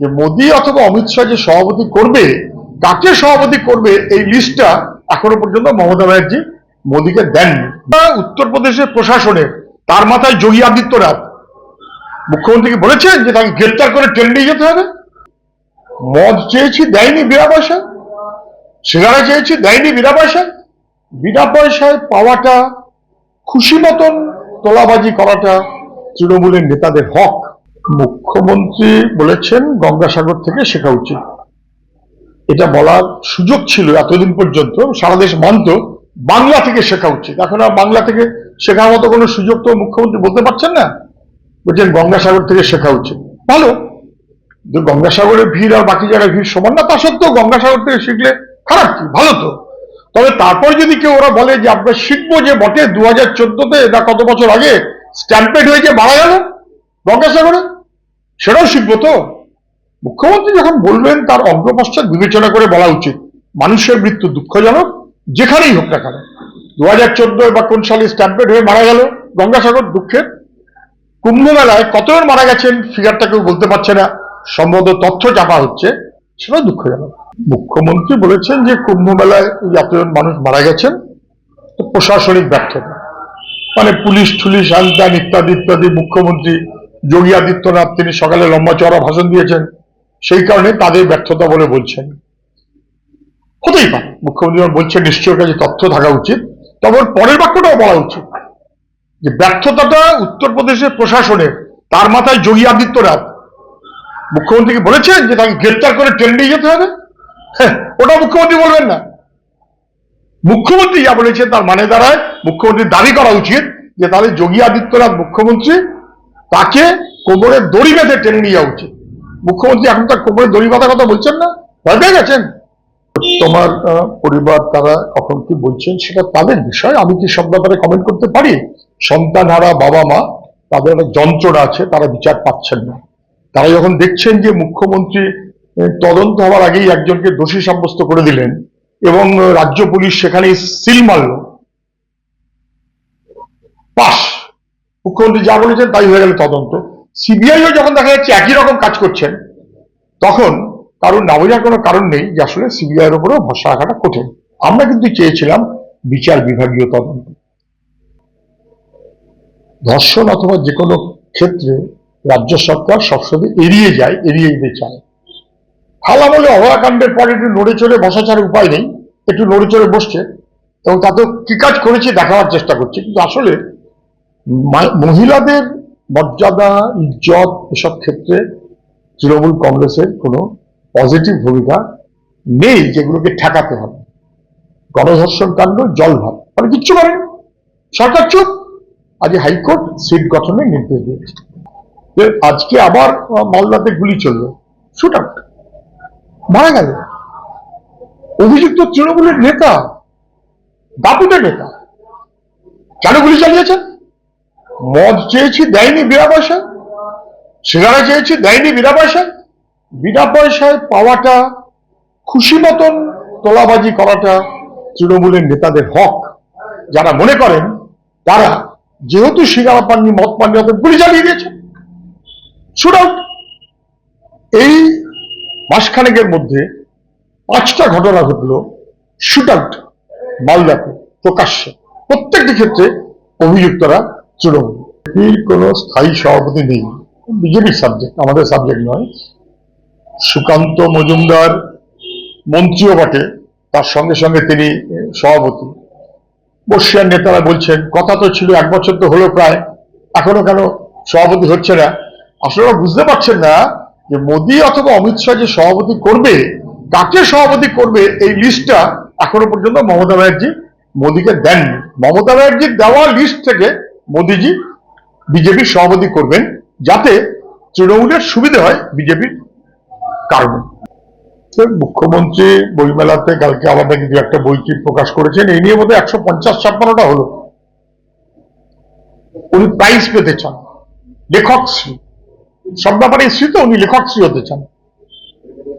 যে মোদি অথবা অমিত শাহ যে সভাপতি করবে, কাকে সভাপতি করবে, এই লিস্টটা এখনও পর্যন্ত মমতা ব্যানার্জি মোদীকে দেননি। উত্তরপ্রদেশের প্রশাসনের তার মাথায় যোগী আদিত্যনাথ। মুখ্যমন্ত্রীকে বলেছেন যে তাকে গ্রেপ্তার করে ট্রেন নিয়ে যেতে হবে? মদ চেয়েছি, দেয়নি বিনা পয়সা। সিগারা চেয়েছি, দেয়নি বিনা পয়সা। বিনা পয়সায় পাওয়াটা খুশি মতন তোলাবাজি করাটা তৃণমূলের নেতাদের হক। মুখ্যমন্ত্রী বলেছেন গঙ্গাসাগর থেকে শেখা উচিত। এটা বলার সুযোগ ছিল এতদিন পর্যন্ত, সারা দেশ মানত বাংলা থেকে শেখা উচিত। এখন আর বাংলা থেকে শেখার মতো কোনো সুযোগ তো মুখ্যমন্ত্রী বলতে পারছেন না? বলছেন গঙ্গাসাগর থেকে শেখা উচিত। ভালো গঙ্গাসাগরের ভিড় আর বাকি জায়গায় ভিড় সমান না, তা সত্ত্বেও গঙ্গাসাগর থেকে শিখলে খারাপ কি? ভালো তো। তবে তারপর যদি কেউ ওরা বলে যে আমরা শিখব যে বটে দু হাজার চোদ্দতে না কত বছর আগে স্ট্যাম্পেড হয়ে যে মারা গেল গঙ্গাসাগরে? সেটাও শিখব তো। মুখ্যমন্ত্রী যখন বলবেন, তার অগ্রপশ্চাৎ বিবেচনা করে বলা উচিত, মানুষের মৃত্যু দুঃখজনক, যেখানেই হোক না কেন। দু হাজার চোদ্দ বা কোন সালে স্ট্যাম্পেড হয়ে মারা গেল গঙ্গাসাগর দুঃখের। কুম্ভ মেলায় কতজন মারা গেছেন ফিগারটা কেউ বলতে পারছে না, সম্ভবত তথ্য চাপা হচ্ছে, সেটাও দুঃখজনক। মুখ্যমন্ত্রী বলেছেন যে কুম্ভ মেলায় এতজন মানুষ মারা গেছেন প্রশাসনিক ব্যর্থতা। মানে পুলিশ টুলিশ আনতান ইত্যাদি ইত্যাদি মুখ্যমন্ত্রী যোগী আদিত্যনাথ তিনি সকালে লম্বা চড়া ভাষণ দিয়েছেন। সেই কারণে তাদের ব্যর্থতা বলে বলছেন। হতেই পারে মুখ্যমন্ত্রী বলছেন নিশ্চয় কাছে তথ্য থাকা উচিত ওর পরের বাক্যটাও বলা উচিত। যে ব্যর্থতাটা উত্তরপ্রদেশের প্রশাসনের তার মাথায় যোগী আদিত্যনাথ। মুখ্যমন্ত্রীকে বলেছেন যে তাকে গ্রেপ্তার করে ট্রেন নিয়ে যেতে হবে? হ্যাঁ, ওটা মুখ্যমন্ত্রী বলবেন না। মুখ্যমন্ত্রী যা বলেছেন তার মানে দাঁড়ায় মুখ্যমন্ত্রীর দাবি করা উচিত যে তাহলে যোগী আদিত্যনাথ মুখ্যমন্ত্রী তাকে কোমরের দড়ি বেঁধে টেনে নিয়ে যাওয়া উচিত। মুখ্যমন্ত্রী এখন তার কোমরের দড়ি বাঁধা কথা বলছেন না? ভয় পেয়ে গেছেন? তোমার পরিবার তারা কখন কি বলছেন সেটা তাদের বিষয়। আমি কি সব ব্যাপারে কমেন্ট করতে পারি? সন্তান হারা বাবা মা তাদের একটা যন্ত্রণা আছে, তারা বিচার পাচ্ছেন না। তারা যখন দেখছেন যে মুখ্যমন্ত্রী তদন্ত হওয়ার আগেই একজনকে দোষী সাব্যস্ত করে দিলেন এবং রাজ্য পুলিশ সেখানে সিল মারল মুখ্যমন্ত্রী যা বলেছেন তাই হয়ে গেল তদন্ত। সিবিআইও যখন দেখা যাচ্ছে একই রকম কাজ করছেন, তখন কারণ না বোঝার কোনো কারণ নেই যে আসলে সিবিআইয়ের উপরেও ভরসা রাখাটা কঠিন। আমরা কিন্তু চেয়েছিলাম বিচার বিভাগীয় তদন্ত। ধর্ষণ অথবা যে কোনো ক্ষেত্রে রাজ্য সরকার সবসময় এড়িয়ে যায়, এড়িয়ে যেতে চায়। হাল আমলে অভয়াকাণ্ডের পরে একটু নড়ে চড়ে বসা ছাড়া উপায় নেই, একটু নড়ে চড়ে বসছে, এবং তাতে কি কাজ করেছে দেখাবার চেষ্টা করছে। কিন্তু আসলে মহিলাদের মর্যাদা, ইজ্জত এসব ক্ষেত্রে তৃণমূল কংগ্রেসের কোনো পজিটিভ ভূমিকা নেই যেগুলোকে ঠেকাতে হবে। গণধর্ষণ কাণ্ড, জল ভাব মানে কিচ্ছু করেন। সরকার চুপ। আজ হাইকোর্ট সিট গঠনের নির্দেশ দিয়েছে। আজকে আবার মালদাতে গুলি চলল। Shoot out. মারা গেল। অভিযুক্ত তৃণমূলের নেতা, দাপুটের নেতা, কেন গুলি চালিয়েছেন? মদ চেয়েছি, দেয়নি বিনা পয়সা। সিগারা চেয়েছি, দেয়নি বিনা পয়সা। বিনা পয়সায় পাওয়াটা খুশি মতন তোলাবাজি করাটা তৃণমূলের নেতাদের হক। যারা মনে করেন, তারা যেহেতু সিগারা পাননি, মদ পাননি অত গুলি চালিয়ে দিয়েছে। শুটআউট এই মাসখানেকের মধ্যে পাঁচটা ঘটনা ঘটলো। শুট আউট মালদাতে প্রকাশ্যে। প্রত্যেকটি ক্ষেত্রে অভিযুক্তরা তৃণমূল। বিজেপির কোনো স্থায়ী সভাপতি নেই, বিজেপির সাবজেক্ট আমাদের সাবজেক্ট নয়, সুকান্ত মজুমদার মন্ত্রীও বটে, তার সঙ্গে সঙ্গে তিনি সভাপতি। বর্ষিয়ার নেতারা বলছেন, কথা তো ছিল এক বছর তো হলো প্রায়, এখনও কেন সভাপতি হচ্ছে না? আসলে বুঝতে পারছেন না যে মোদী অথবা অমিত শাহ যে সভাপতি করবে, কাকে সভাপতি করবে, এই লিস্টটা এখনও পর্যন্ত মমতা ব্যানার্জি মোদীকে দেননি। মমতা ব্যানার্জির দেওয়া লিস্ট থেকে মোদীজি বিজেপির সভাপতি করবেন যাতে তৃণমূলের সুবিধা হয় বিজেপির কারণে। মুখ্যমন্ত্রী বইমেলাতে কালকে আবার নাকি দু একটা বই কি প্রকাশ করেছেন, এই নিয়ে বোধহয় একশো পঞ্চাশ ছাপ্পান্নটা হলো। উনি প্রাইজ পেতে চান, লেখক শ্রী। সব ব্যাপারে শ্রী তো, উনি লেখক শ্রী হতে চান।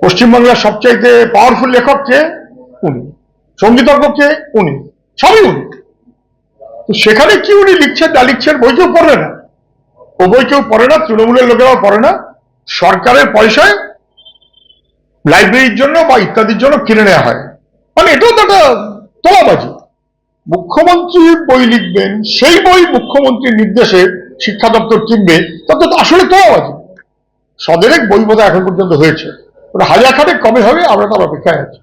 পশ্চিমবাংলার সবচাইতে পাওয়ারফুল লেখক কে? উনি। সঙ্গীতজ্ঞ কে? উনি। সবই উনি। তো সেখানে কি উনি লিখছেন, না লিখছেন বই কেউ পড়বে না। ও বই কেউ পড়ে না, তৃণমূলের লোকেরাও পড়ে না, সরকারের পয়সায় লাইব্রেরির জন্য বা ইত্যাদির জন্য কিনে নেওয়া হয়। মানে এটাও তো একটা তোলাবাজি। মুখ্যমন্ত্রী বই লিখবেন, সেই বই মুখ্যমন্ত্রীর নির্দেশে শিক্ষা দপ্তর কিনবে তত তো আসলে তোলাবাজি। সদেরেক বই বোধহয় এখন পর্যন্ত হয়েছে। হাজার খানেক কমে হবে, আমরা তার অপেক্ষায় আছি।